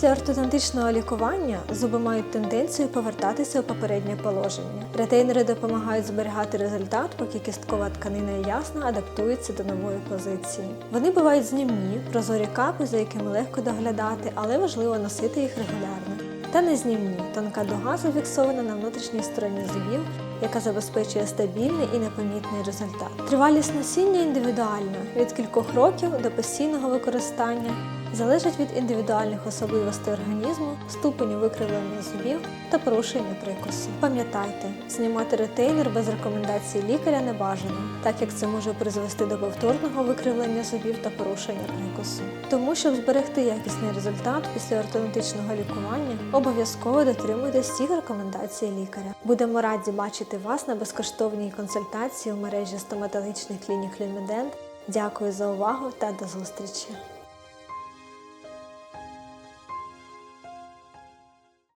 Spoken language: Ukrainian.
Після ортодонтичного лікування зуби мають тенденцію повертатися у попереднє положення. Ретейнери допомагають зберігати результат, поки кісткова тканина і ясна адаптується до нової позиції. Вони бувають знімні, прозорі капи, за якими легко доглядати, але важливо носити їх регулярно. Та незнімні тонка дуга зафіксована на внутрішній стороні зубів, яка забезпечує стабільний і непомітний результат. Тривалість носіння індивідуальна від кількох років до постійного використання залежить від індивідуальних особливостей організму, ступеню викривлення зубів та порушення прикусу. Пам'ятайте, знімати ретейнер без рекомендацій лікаря не бажано, так як це може призвести до повторного викривлення зубів та порушення прикусу. Тому, щоб зберегти якісний результат після ортодонтичного лікування, обов'язково дотримуйтесь всіх рекомендацій лікаря. Будемо раді бачити вас на безкоштовній консультації у мережі стоматологічних клінік Люмідент. Дякую за увагу та до зустрічі!